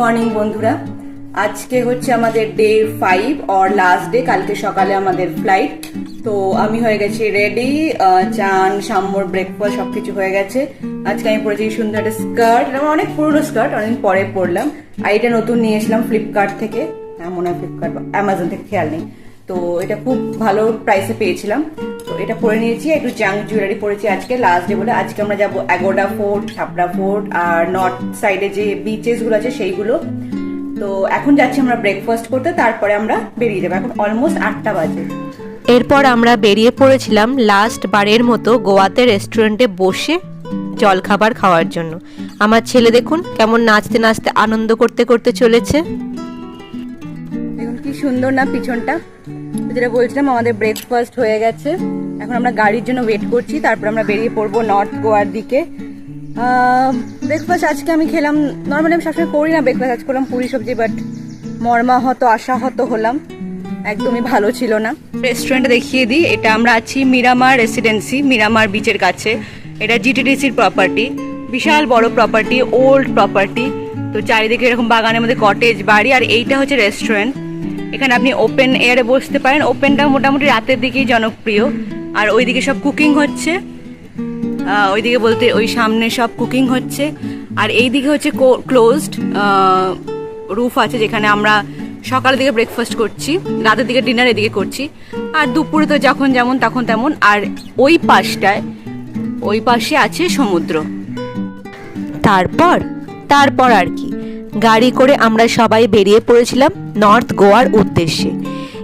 Morning, বন্ধুরা। আজকে হচ্ছে আমাদের day five, or last day, কালকে সকালে আমাদের ফ্লাইট। তো আমি হয়ে গেছি রেডি চান, সাম্বর, ব্রেকফাস্ট, সবকিছু হয়ে গেছে। আজকে আমি পরেছি সুন্দর একটা স্কার্ট। আমার অনেক পুরনো স্কার্ট, অনেকদিন পরে পরলাম। আর এটা নতুন নিয়ে এসলাম ফ্লিপকার্ট থেকে। হ্যাঁ মনে হয় ফ্লিপকার্ট অ্যামাজন থেকে, খেয়াল নেই। তো এটা খুব ভালো প্রাইসে পেয়েছিলাম। তো এটা পরে নিয়েছি, একটু জাঙ্ক জুয়েলারি পরেছি আজকে লাস্ট ডে বলে। আজকে আমরা যাব এগোডা ফোর্ট ছাপড়া ফোর্ট আর নর্থ সাইডে যে বিচেসগুলো আছে সেইগুলো। তো এখন যাচ্ছি আমরা ব্রেকফাস্ট করতে, তারপরে আমরা বেরিয়ে যাব। এখন অলমোস্ট আটটা বাজে। এরপর আমরা বেরিয়ে পড়েছিলাম লাস্ট বারের মতো গোয়াতে রেস্টুরেন্টে বসে জলখাবার খাওয়ার জন্য। আমার ছেলে দেখুন কেমন নাচতে নাচতে আনন্দ করতে করতে চলেছে। সুন্দর না পিছনটা? যেটা বলছিলাম, আমাদের ব্রেকফাস্ট হয়ে গেছে। এখন আমরা গাড়ির জন্য ওয়েট করছি, তারপর আমরা বেরিয়ে পড়ব নর্থ গোয়ার দিকে। ব্রেকফাস্ট আজকে আমি খেলাম নর্মালি আমি সবসময় করি না ব্রেকফাস্ট আজ করলাম পুরি সবজি বাট মর্মাহত, আশাহত হলাম। একদমই ভালো ছিল না। রেস্টুরেন্ট দেখিয়ে দিই, এটা আমরা আছি মিরামার রেসিডেন্সি মিরামার বিচের কাছে। এটা জিটিডিসির প্রপার্টি বিশাল বড় প্রপার্টি ওল্ড প্রপার্টি তো চারিদিকে এরকম বাগানের মধ্যে কটেজ বাড়ি, আর এইটা হচ্ছে রেস্টুরেন্ট এখানে আপনি ওপেন এয়ারে বসতে পারেন। ওপেনটা মোটামুটি রাতের দিকেই জনপ্রিয়। আর ওইদিকে সব কুকিং হচ্ছে। ওইদিকে বলতে ওই সামনে সব কুকিং হচ্ছে। আর এই দিকে হচ্ছে ক্লোজড রুফ আছে যেখানে আমরা সকালের দিকে ব্রেকফাস্ট করছি, রাতের দিকে ডিনার এদিকে করছি। আর দুপুরে তো যখন যেমন তখন তেমন। আর ওই পাশটায়, ওই পাশে আছে সমুদ্র। তারপর তারপর আর কি? গাড়ি করে আমরা সবাই বেরিয়ে পড়েছিলাম নর্থ গোয়ার উদ্দেশ্যে।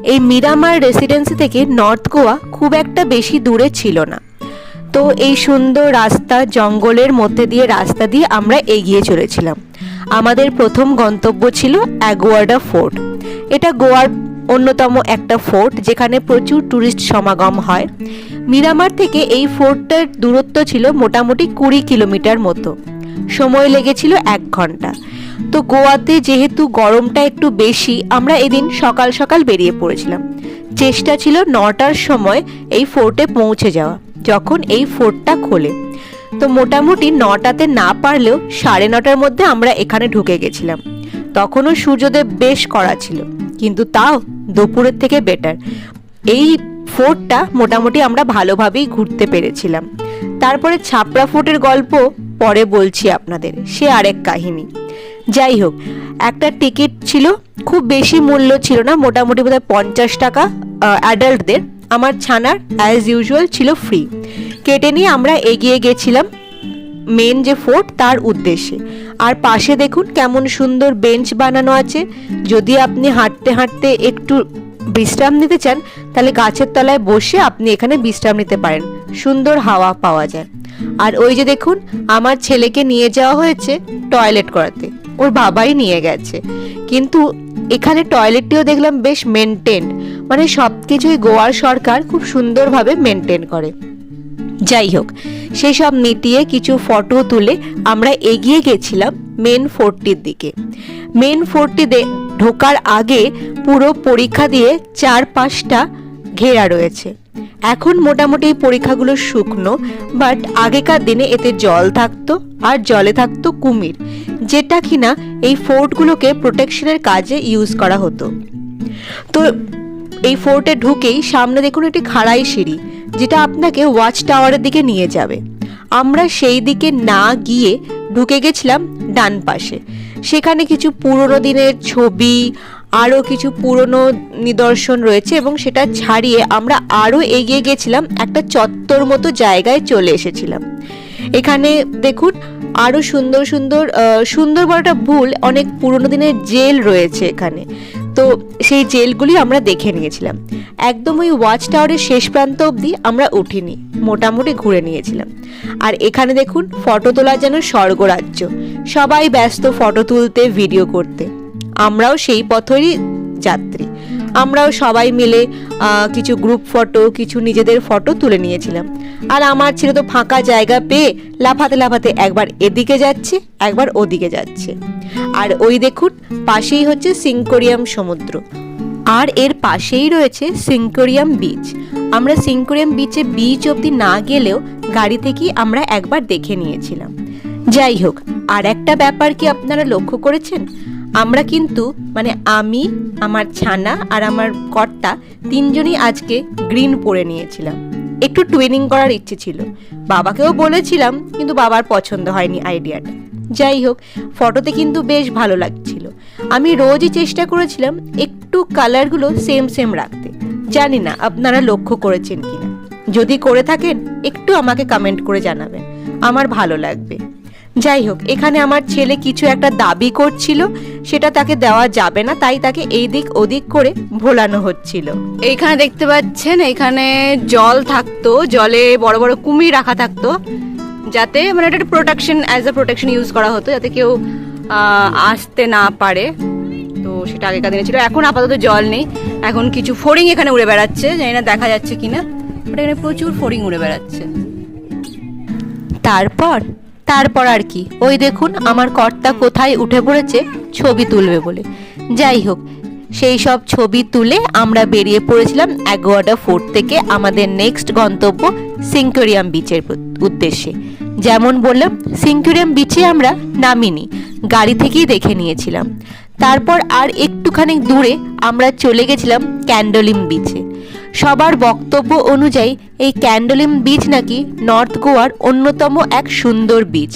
এই মিরামার রেসিডেন্সি থেকে নর্থ গোয়া খুব একটা বেশি দূরে ছিল না। তো এই সুন্দর রাস্তা জঙ্গলের মধ্যে দিয়ে রাস্তা দিয়ে আমরা এগিয়ে চলেছিলাম। আমাদের প্রথম গন্তব্য ছিল অ্যাগোয়ার্ডা ফোর্ট এটা গোয়ার অন্যতম একটা ফোর্ট যেখানে প্রচুর ট্যুরিস্ট সমাগম হয়। মিরামার থেকে এই ফোর্টটার দূরত্ব ছিল মোটামুটি কুড়ি কিলোমিটার মতো। সময় লেগেছিল এক ঘণ্টা। তো গোয়াতে যেহেতু গরমটা একটু বেশি, আমরা এদিন সকাল সকাল বেরিয়ে পড়েছিলাম। চেষ্টা ছিল নটার সময় এই ফোর্টে পৌঁছে যাওয়া, যখন এই ফোর্টটা খোলে। তো মোটামুটি নটাতে না পারলেও সাড়ে নটার মধ্যে আমরা এখানে ঢুকে গেছিলাম। তখনও সূর্যোদয় বেশ করা ছিল, কিন্তু তাও দুপুরের থেকে বেটার এই ফোর্টটা মোটামুটি আমরা ভালোভাবেই ঘুরতে পেরেছিলাম। তারপরে ছাপড়া ফোর্টের গল্প পরে বলছি আপনাদের, সে আরেক কাহিনী। যাই হোক একটা টিকিট ছিল, খুব বেশি মূল্য ছিল না, মোটামুটি বোধহয় পঞ্চাশ টাকা অ্যাডাল্টদের আমার ছানার অ্যাজ ইউজুয়াল ছিল ফ্রি কেটে নিয়ে আমরা এগিয়ে গেছিলাম মেন যে ফোর্ট তার উদ্দেশ্যে। আর পাশে দেখুন কেমন সুন্দর বেঞ্চ বানানো আছে। যদি আপনি হাঁটতে হাঁটতে একটু বিশ্রাম নিতে চান, তাহলে গাছের তলায় বসে আপনি এখানে বিশ্রাম নিতে পারেন। সুন্দর হাওয়া পাওয়া যায়। আর ওই যে দেখুন, আমার ছেলেকে নিয়ে যাওয়া হয়েছে টয়লেট করাতে। ওর বাবাই নিয়ে গেছে। কিন্তু এখানে টয়লেটটিও দেখলাম বেশ মেনটেন মানে সব কিছুই গোয়ার সরকার খুব সুন্দরভাবে মেনটেন করে। যাই হোক সেই সব মিটিয়ে কিছু ফটো তুলে আমরা এগিয়ে গেছিলাম মেন ফোর্টটির দিকে। মেন ফোর্টটি ঢোকার আগে পুরো পরীক্ষা দিয়ে চার পাঁচটা ঘেরা রয়েছে। এখন মোটামুটি পরীক্ষাগুলো শুকনো বাট আগেকার দিনে এতে জল থাকতো আর জলে থাকতো কুমির, যেটা কিনা এই ফোর্টগুলোকে প্রোটেকশনের কাজে ইউজ করা হতো। তো এই ফোর্টে ঢুকেই সামনে দেখুন একটি খাড়াই সিঁড়ি, যেটা আপনাকে ওয়াচ টাওয়ারের দিকে নিয়ে যাবে। আমরা সেই দিকে না গিয়ে ঢুকে গেছিলাম ডান পাশে। সেখানে কিছু পুরনো দিনের ছবি আরও কিছু পুরনো নিদর্শন রয়েছে এবং সেটা ছাড়িয়ে আমরা আরও এগিয়ে গেছিলাম, একটা চত্বর মতো জায়গায় চলে এসেছিলাম। এখানে দেখুন আরও সুন্দর সুন্দর সুন্দর বড়টা ভুল, অনেক পুরনো দিনের জেল রয়েছে এখানে। তো সেই জেলগুলি আমরা দেখে নিয়েছিলাম। একদম ওই ওয়াচ টাওয়ারের শেষ প্রান্ত অবধি আমরা উঠিনি, মোটামুটি ঘুরে নিয়েছিলাম। আর এখানে দেখুন, ফটো তোলা যেন স্বর্গরাজ্য। সবাই ব্যস্ত ফটো তুলতে ভিডিও করতে। আমরাও সেই পথেরই যাত্রী। আমরাও সবাই মিলে কিছু গ্রুপ ফটো কিছু নিজেদের ফটো তুলে নিয়েছিলাম। আর আমার ছিল তো ফাঁকা জায়গা পেয়ে লাফাতে লাফাতে একবার এদিকে যাচ্ছে, একবার ওদিকে যাচ্ছে। আর ওই দেখুন, পাশেই হচ্ছে সিঙ্কোরিয়াম সমুদ্র। আর এর পাশেই রয়েছে সিঙ্কোরিয়াম বিচ আমরা সিঙ্কোরিয়াম বিচে বিচ অবধি না গেলেও গাড়ি থেকেই আমরা একবার দেখে নিয়েছিলাম। যাই হোক, আর একটা ব্যাপার কি আপনারা লক্ষ্য করেছেন? আমরা কিন্তু মানে আমি, আমার ছানা আর আমার কর্তা তিনজনই আজকে গ্রিন পরে নিয়েছিলাম। একটু টুইনিং করার ইচ্ছে ছিল। বাবাকেও বলেছিলাম, কিন্তু বাবার পছন্দ হয়নি আইডিয়াটা। যাই হোক, ফটোতে কিন্তু বেশ ভালো লাগছিল। আমি রোজই চেষ্টা করেছিলাম একটু কালারগুলো সেম সেম রাখতে। জানি না আপনারা লক্ষ্য করেছেন কিনা। যদি করে থাকেন, একটু আমাকে কমেন্ট করে জানাবেন। আমার ভালো লাগবে। যাই হোক এখানে আমার ছেলে কিছু একটা দাবি করছিল সেটা তাকে দেওয়া যাবে না তাই তাকে এই দিক ওদিক করে ভোলানো হচ্ছিল। এইখানে দেখতে পাচ্ছেন এখানে জল থাকতো জলে বড় বড় কুমির রাখা থাকতো যাতে মানে এটা protection as a protection use করা হতো যাতে কেউ আসতে না পারে। তো সেটা আগেকার দিনে ছিল এখন আপাতত জল নেই। এখন কিছু ফড়িং এখানে উড়ে বেড়াচ্ছে জানি না দেখা যাচ্ছে কিনা বাট এখানে প্রচুর ফড়িং উড়ে বেড়াচ্ছে। তারপর? তারপর আর কি। ওই দেখুন, আমার কর্তা কোথায় উঠে পড়েছে, ছবি তুলবে বলে। যাই হোক, সেই সব ছবি তুলে আমরা বেরিয়ে পড়েছিলাম অ্যাগোয়াডা ফোর্ট থেকে আমাদের নেক্সট গন্তব্য সিঙ্কোরিয়াম বিচের উদ্দেশ্যে। যেমন বললাম সিঙ্কোরিয়াম বিচে আমরা নামিনি, গাড়ি থেকেই দেখে নিয়েছিলাম। তারপর আর একটুখানি দূরে আমরা চলে গেছিলাম ক্যান্ডোলিম বিচে সবার বক্তব্য অনুযায়ী, এই ক্যান্ডোলিম বিচ নাকি নর্থ গোয়ার অন্যতম এক সুন্দর বিচ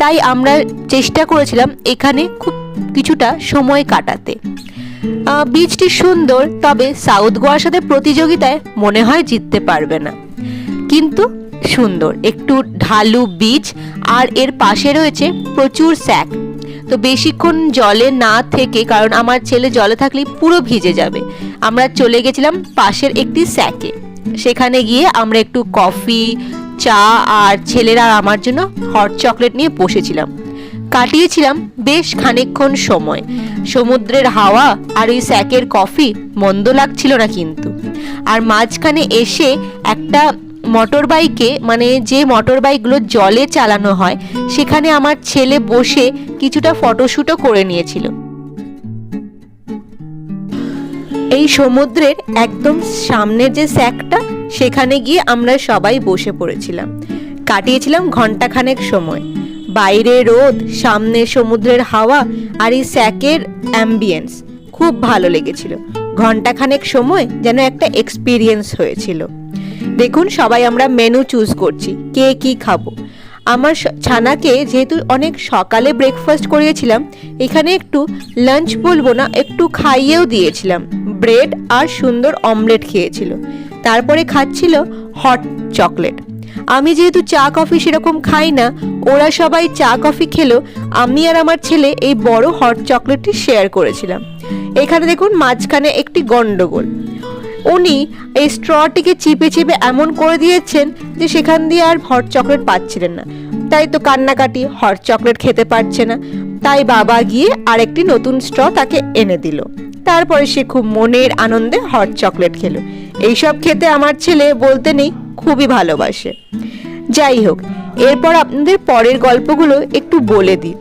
তাই আমরা চেষ্টা করেছিলাম এখানে খুব কিছুটা সময় কাটাতে। বিচটি সুন্দর, তবে সাউথ গোয়ার সাথে প্রতিযোগিতায় মনে হয় জিততে পারবে না। কিন্তু সুন্দর, একটু ঢালু বিচ আর এর পাশে রয়েছে প্রচুর স্যাক। তো বেশিক্ষণ জলে না থেকে, কারণ আমার ছেলে জলে থাকলে পুরো ভিজে যাবে। আমরা চলে গেছিলাম পাশের একটি স্যাকে। সেখানে গিয়ে আমরা একটু কফি, চা আর ছেলেরা আমার জন্য হট চকলেট নিয়ে বসেছিলাম। কাটিয়েছিলাম বেশ খানিকক্ষণ সময়। সমুদ্রের হাওয়া আর ওই স্যাকের কফি মন্দ লাগছিল না কিন্তু। আর মাঝখানে এসে একটা মোটর বাইকে মানে যে মোটর বাইকগুলো জলে চালানো হয়, সেখানে আমার ছেলে বসে কিছুটা ফটোশ্যুটও করে নিয়েছিল। এই সমুদ্রের একদম সামনের যে স্যাকটা সেখানে গিয়ে আমরা সবাই বসে পড়েছিলাম। কাটিয়েছিলাম ঘন্টাখানেক সময়। বাইরে রোদ, সামনে সমুদ্রের হাওয়া আর এই স্যাকের অ্যাম্বিয়েন্স খুব ভালো লেগেছিল। ঘন্টাখানেক সময় যেন একটা এক্সপিরিয়েন্স হয়েছিল। দেখুন, সবাই আমরা মেনু চুজ করছি, কে কি খাব। আমার ছানাকে যেহেতু অনেক সকালে ব্রেকফাস্ট করিয়েছিলাম, এখানে একটু লাঞ্চ বলব না, একটু খাইয়েও দিয়েছিলাম। ব্রেড আর সুন্দর অমলেট খেয়েছিল। তারপরে খাচ্ছিল হট চকলেট আমি যেহেতু চা কফি সেরকম খাই না, ওরা সবাই চা কফি খেলো, আমি আর আমার ছেলে এই বড় হট চকলেটটি শেয়ার করেছিলাম। এখানে দেখুন, মাঝখানে একটি গন্ডগোল। উনি এই স্ট্রটিকে চিপে চিপে এমন করে দিয়েছেন যে সেখান দিয়ে আর হট চকলেট পাচ্ছিলেন না। তাই তো কান্নাকাটি, হট চকলেট খেতে পারছে না। তাই বাবা গিয়ে আরেকটি নতুন স্ট্র তাকে এনে দিল। তারপরে সে খুব মনের আনন্দে হট চকলেট খেলো। এইসব খেতে আমার ছেলে বলতে নেই, খুবই ভালোবাসে। যাই হোক, এরপর আপনাদের পরের গল্পগুলো একটু বলে দিই।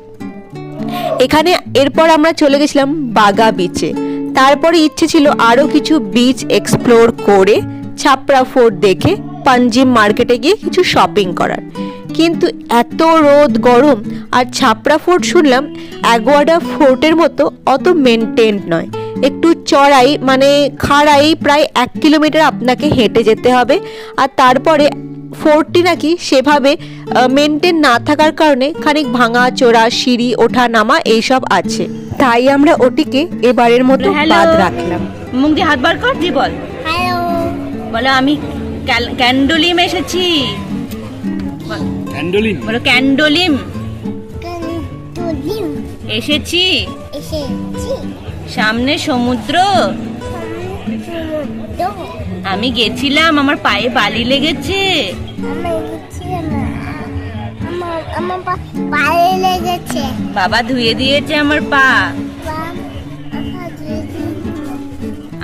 এখানে এরপর আমরা চলে গেছিলাম বাগা বিচে তারপরে ইচ্ছে ছিল আরও কিছু বিচ এক্সপ্লোর করে ছাপড়া ফোর্ট দেখে পাঞ্জিম মার্কেটে গিয়ে কিছু শপিং করার। কিন্তু এত রোদ, গরম আর ছাপড়া ফোর্ট শুনলাম অ্যাগোয়াডা ফোর্টের মতো অত মেনটেন নয়। একটু চড়াই মানে খাড়াই প্রায় এক কিলোমিটার আপনাকে হেঁটে যেতে হবে। আর তারপরে ফোর্টটি নাকি সেভাবে মেনটেন না থাকার কারণে খানিক ভাঙা চোরা সিঁড়ি ওঠা নামা এইসব আছে। তাই আমরা ওটিকে এবারের মতো. বাদ রাখলাম। মুখ দিয়ে হাত বার কর বল। হ্যালো। বলো আমি ক্যান্ডোলিম এসেছি। বল- ক্যান্ডোলিন বলো ক্যান্ডোলিম। এসেছি। এসেছি। সামনে সমুদ্র। সমুদ্র। আমি গেছিলাম আমার পায়ে বালি লেগেছে। বাবা ধুয়ে দিয়েছে আমার পা।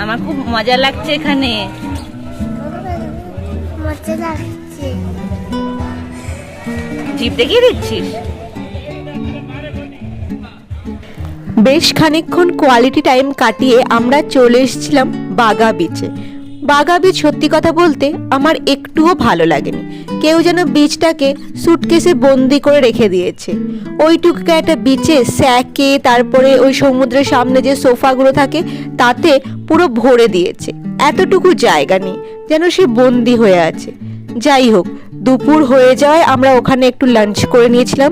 আমার খুব মজা লাগছে এখানে। দেখিয়ে বেশ খানিকক্ষণ কোয়ালিটি টাইম কাটিয়ে আমরা চলে এসেছিলাম বাগা বিচে বাঘা বীচ সত্যি কথা বলতে আমার একটুও ভালো লাগেনি। কেউ যেন বীজটাকে সুটকেসে বন্দি করে রেখে দিয়েছে। ওইটুকুকে একটা বিচে স্যাকে তারপরে ওই সমুদ্রের সামনে যে সোফাগুলো থাকে, তাতে পুরো ভরে দিয়েছে। এতটুকু জায়গা নেই, যেন সে বন্দি হয়ে আছে। যাই হোক, দুপুর হয়ে যাওয়ায় আমরা ওখানে একটু লাঞ্চ করে নিয়েছিলাম।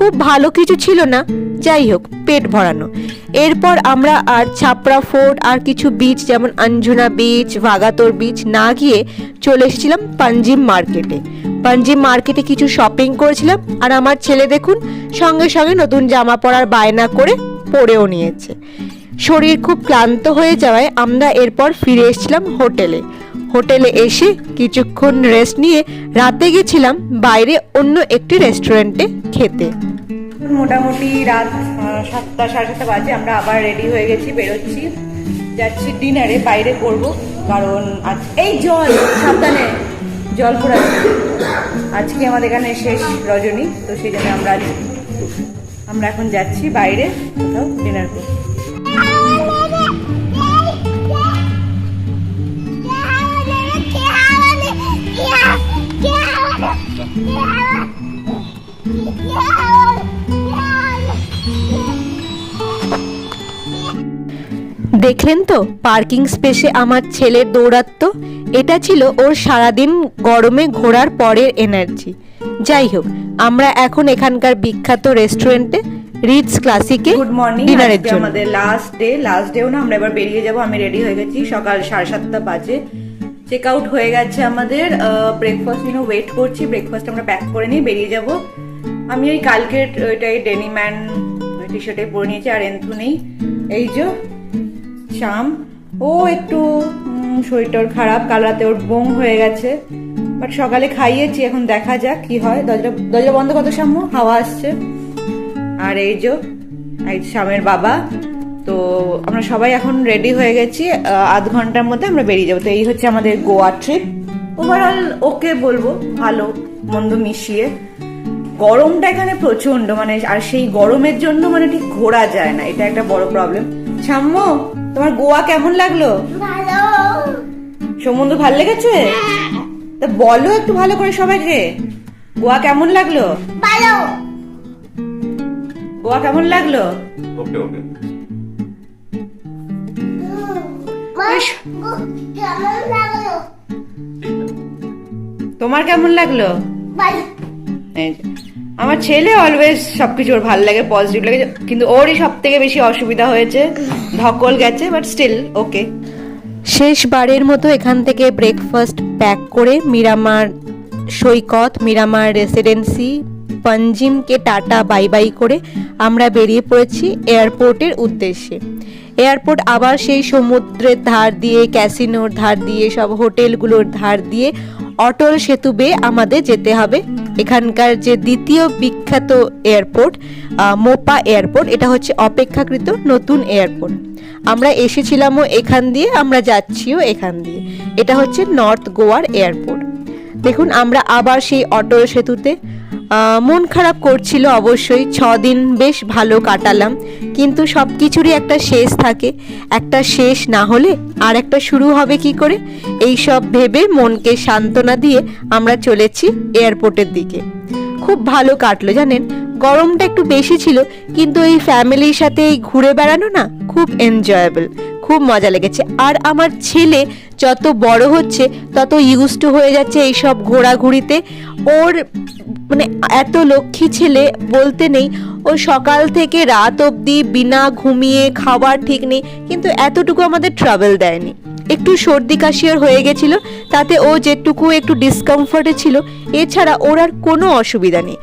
খুব ভালো কিছু ছিল না। যাই হোক, পেট ভরানো। এরপর আমরা আর ছাপড়া ফোর্ট আর কিছু বিচ যেমন অঞ্জনা বিচ ভাগাতোর বিচ না গিয়ে চলে এসেছিলাম পাঞ্জিম মার্কেটে। পাঞ্জিম মার্কেটে কিছু শপিং করেছিলাম আর আমার ছেলে দেখুন সঙ্গে সঙ্গে নতুন জামা পরার বায়না করে পরেও নিয়েছে। শরীর খুব ক্লান্ত হয়ে যাওয়ায় আমরা এরপর ফিরে এসেছিলাম হোটেলে। হোটেলে এসে কিছুক্ষণ রেস্ট নিয়ে রাতে গেছিলাম বাইরে অন্য একটি রেস্টুরেন্টে খেতে। মোটামুটি রাত সাতটা, সাড়ে সাতটা বাজে, আমরা আবার রেডি হয়ে গেছি, বেরোচ্ছি। যাচ্ছি ডিনারে বাইরে করব, কারণ আজ এই জল, সাবধানে জল পড়াচ্ছে। আজকে আমাদের এখানে শেষ রজনী, তো সেই জন্য আমরা আমরা এখন যাচ্ছি বাইরে, কোথাও ডিনার করতে। দেখলেন তো? পার্কিং স্পেসে আমার ছেলের দৌড়াত্ম এটা ছিল ওর সারাদিন গরমে ঘোরার পরের এনার্জি। যাই হোক আমরা এখন এখানকার বিখ্যাত রেস্টুরেন্টে রিডস ক্লাসিকে গুড মর্নিং ডিনারের জন্য। আমাদের লাস্ট ডে লাস্ট ডেও না আমরা এবার বেরিয়ে যাব। আমি রেডি হয়ে গেছি সকাল সাড়ে সাতটা বাজে। চেক আউট হয়ে গেছে আমাদের ব্রেকফাস্ট নিয়ে ওয়েট করছি। ব্রেকফাস্ট আমরা প্যাক করে নিয়ে বেরিয়ে যাব। আমি ওই কালকের ওইটাই ডেনিম্যান টি শার্টে পরে নিয়েছি আর এন্থু নেই। এই যে শাম। ও একটু শরীরটা ওর খারাপ, কাল রাতে ওর বোম হয়ে গেছে। বাট সকালে খাইয়েছি, এখন দেখা যাক কি হয়। দরজা দরজা বন্ধ কত সাম্য হাওয়া আসছে। আর এই যে, এই শ্যামের বাবা। তো আমরা সবাই এখন রেডি হয়ে গেছি। আধ ঘণ্টার মধ্যে আমরা বেরিয়ে যাব। তো এই হচ্ছে আমাদের গোয়া ট্রিপ ওভারঅল ওকে বলব, ভালো, মন্দ মিশিয়ে। গরমটা এখানে প্রচণ্ড মানে আর সেই গরমের জন্য মানে ঠিক ঘোরা যায় না। এটা একটা বড় প্রবলেম সাম্য তোমার গোয়া কেমন লাগল? ভালো। সমুদ্র ভালো লেগেছে? তা বলো একটু ভালো করে সবাইকে। গোয়া কেমন লাগল? ভালো। গোয়া কেমন লাগল? ওকে ওকে। বেশ। কেমন লাগল? তোমার কেমন লাগল? ভালো। আমার ছেলে অলওয়েজ সবকিছু ওর ভালো লাগে পজিটিভ লাগে, কিন্তু ওরই সব থেকে বেশি অসুবিধা হয়েছে, ধকল গেছে বাট স্টিল ওকে শেষবারের মতো এখান থেকে ব্রেকফাস্ট প্যাক করে মিরামার সৈকত, মিরামার রেসিডেন্সি পঞ্জিমকে টাটা বাই বাই করে আমরা বেরিয়ে পড়েছি এয়ারপোর্টের উদ্দেশ্যে। এয়ারপোর্ট আবার সেই সমুদ্রের ধার দিয়ে ক্যাসিনোর ধার দিয়ে, সব হোটেলগুলোর ধার দিয়ে অটল সেতু বেয়ে আমাদের যেতে হবে। এখানকার যে দ্বিতীয় বিখ্যাত এয়ারপোর্ট মোপা এয়ারপোর্ট, এটা হচ্ছে অপেক্ষাকৃত নতুন এয়ারপোর্ট। আমরা এসেছিলামও এখান দিয়ে, আমরা যাচ্ছিও এখান দিয়ে। এটা হচ্ছে নর্থ গোয়ার এয়ারপোর্ট। দেখুন, আমরা আবার সেই অটল সেতুতে মন খারাপ করছিল অবশ্যই ছ দিন বেশ ভালো কাটালাম, কিন্তু সব কিছুরই একটা শেষ থাকে, একটা শেষ না হলে আর একটা শুরু হবে কি করে? এই সব ভেবে মনকে সান্ত্বনা দিয়ে আমরা চলেছি এয়ারপোর্টের দিকে। খুব ভালো কাটলো, জানেন? গরমটা একটু বেশি ছিল, কিন্তু এই ফ্যামিলির সাথে এই ঘুরে বেড়ানো না খুব এনজয়েবল খুব মজা লেগেছে। আর আমার ছেলে যত বড় হচ্ছে, তত ইউজ টু হয়ে যাচ্ছে এইসব ঘোরাঘুরিতে। ওর মানে এত লক্ষ্মী ছেলে বলতে নেই ও সকাল থেকে রাত অবধি বিনা ঘুমিয়ে খাবার ঠিক নেই, কিন্তু এতটুকু আমাদের ট্রাভেল দেয়নি। একটু সর্দি কাশি হয়ে গেছিল, তাতে ও যেটুকু একটু ডিসকমফর্টে ছিল, এছাড়া ওর আর কোনো অসুবিধা নেই।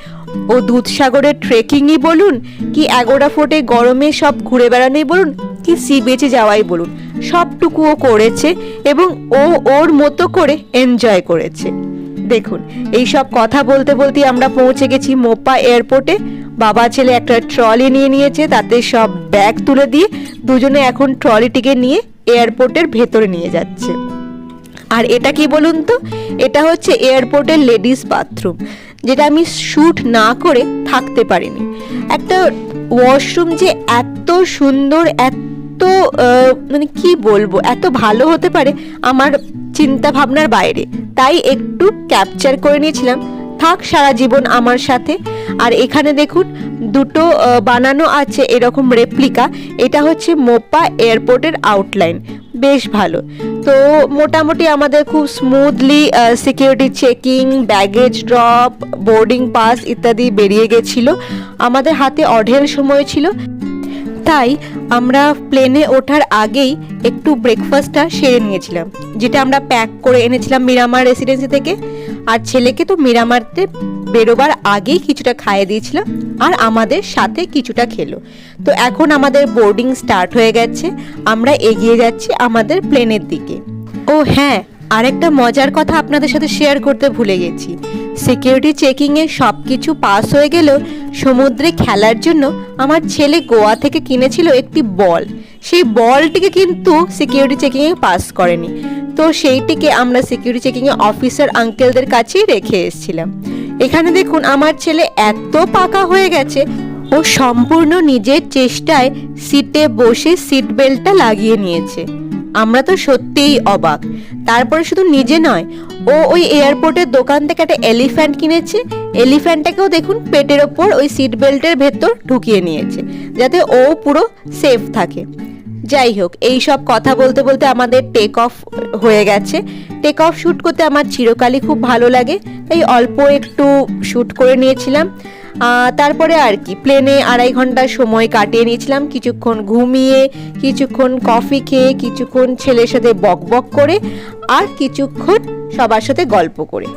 ও দুধসাগরের ট্রেকিংই বলুন, কি এগোরা ফোর্টে গরমে সব ঘুরে বেড়ানোই বলুন, কি সি বেচে যাওয়াই বলুন, সবটুকু ও করেছে এবং ও ওর মতো করে এনজয় করেছে। দেখুন, এই সব কথা বলতে বলতে আমরা পৌঁছে গেছি মোপা এয়ারপোর্টে। বাবা, ছেলে একটা ট্রলি নিয়ে নিয়েছে, তাতে সব ব্যাগ তুলে দিয়ে দুজনে এখন ট্রলিটিকে নিয়ে এয়ারপোর্টের ভেতরে নিয়ে যাচ্ছে। আর এটা কি বলুন তো? এটা হচ্ছে এয়ারপোর্টের লেডিস বাথরুম যেটা আমি শ্যুট না করে থাকতে পারিনি। একটা ওয়াশরুম যে এত সুন্দর, এত মানে কি বলব, এত ভালো হতে পারে আমার চিন্তা ভাবনার বাইরে। তাই একটু ক্যাপচার করে নিয়েছিলাম। থাক, সারা জীবন আমার সাথে। আর এখানে দেখুন, দুটো বানানো আছে এরকম রেপ্লিকা এটা হচ্ছে মোপা এয়ারপোর্টের আউটলাইন বেশ ভালো। তো মোটামুটি আমাদের খুব smoothly security checking baggage drop boarding pass ইত্যাদি বেরিয়ে গেছিল। আমাদের হাতে অঢেল সময় ছিল। তাই আমরা প্লেনে ওঠার আগেই একটু ব্রেকফাস্টটা সেরে নিয়েছিলাম, যেটা আমরা প্যাক করে এনেছিলাম মিরামার রেসিডেন্সি থেকে। আর ছেলেকে তো মিরামারতে বেরোবার আগেই কিছুটা খাইয়ে দিয়েছিলাম আর আমাদের সাথে কিছুটা খেলো। তো এখন আমাদের বোর্ডিং স্টার্ট হয়ে গেছে। আমরা এগিয়ে যাচ্ছি আমাদের প্লেনের দিকে। ও হ্যাঁ আরেকটা মজার কথা আপনাদের সাথে শেয়ার করতে ভুলে গেছি। সিকিউরিটি চেকিংয়ে সব কিছু পাস হয়ে গেলেও সমুদ্রে খেলার জন্য। আমার ছেলে গোয়া থেকে কিনেছিল একটি বল। সেই বলটিকে কিন্তু সিকিউরিটি চেকিংয়ে পাস করেনি। তো সেইটিকে আমরা সিকিউরিটি চেকিংয়ে অফিসার আঙ্কেলদের কাছেই রেখে এসেছিলাম। এখানে দেখুন, আমার ছেলে এত পাকা হয়ে গেছে, ও সম্পূর্ণ নিজের চেষ্টায় সিটে বসে সিট বেল্টটা লাগিয়ে নিয়েছে। আমরা তো সত্যিই অবাক। তারপরে শুধু নিজে নয়, ও ওই এয়ারপোর্টের দোকান থেকে একটা এলিফ্যান্ট কিনেছে। এলিফ্যান্টটাকেও দেখুন, পেটের ওপর ওই সিট বেল্টের ভেতর ঢুকিয়ে নিয়েছে, যাতে ও পুরো সেফ থাকে। যাই হোক, এই সব কথা বলতে বলতে আমাদের টেক অফ হয়ে গেছে। টেক অফ শ্যুট করতে আমার চিরকালই খুব ভালো লাগে, তাই অল্প একটু শ্যুট করে নিয়েছিলাম। তারপরে আর কি প্লেনে আড়াই ঘণ্টা সময় কাটিয়ে নিয়েছিলাম, কিছুক্ষণ ঘুমিয়ে, কিছুক্ষণ কফি খেয়ে, কিছুক্ষণ ছেলের সাথে বক বক করে, আর কিছুক্ষণ সবার সাথে গল্প করে।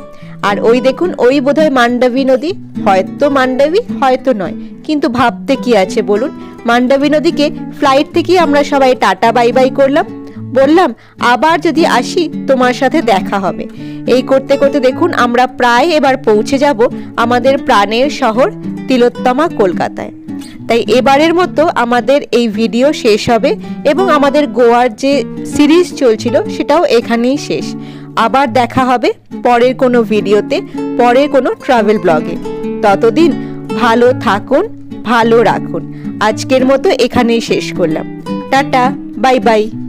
আর ওই দেখুন, ওই বোধহয় মান্ডাবী নদী। হয়তো মান্ডাবী হয়তো নয়। কিন্তু ভাবতে কি আছে বলুন? মান্ডাবী নদীকে ফ্লাইট থেকেই আমরা সবাই টাটা বাই বাই করলাম। বললাম, আবার যদি আসি, তোমার সাথে দেখা হবে। এই করতে করতে দেখুন, আমরা প্রায় এবার পৌঁছে যাব আমাদের প্রাণের শহর তিলোত্তমা কলকাতায়। তাই এবারের মতো আমাদের এই ভিডিও শেষ হবে এবং আমাদের গোয়ার যে সিরিজ চলছিল, সেটাও এখানেই শেষ। আবার দেখা হবে পরের কোনো ভিডিওতে, পরের কোনো ট্রাভেল ব্লগে ততদিন ভালো থাকুন, ভালো রাখুন। আজকের মতো এখানেই শেষ করলাম। Tata, bye bye.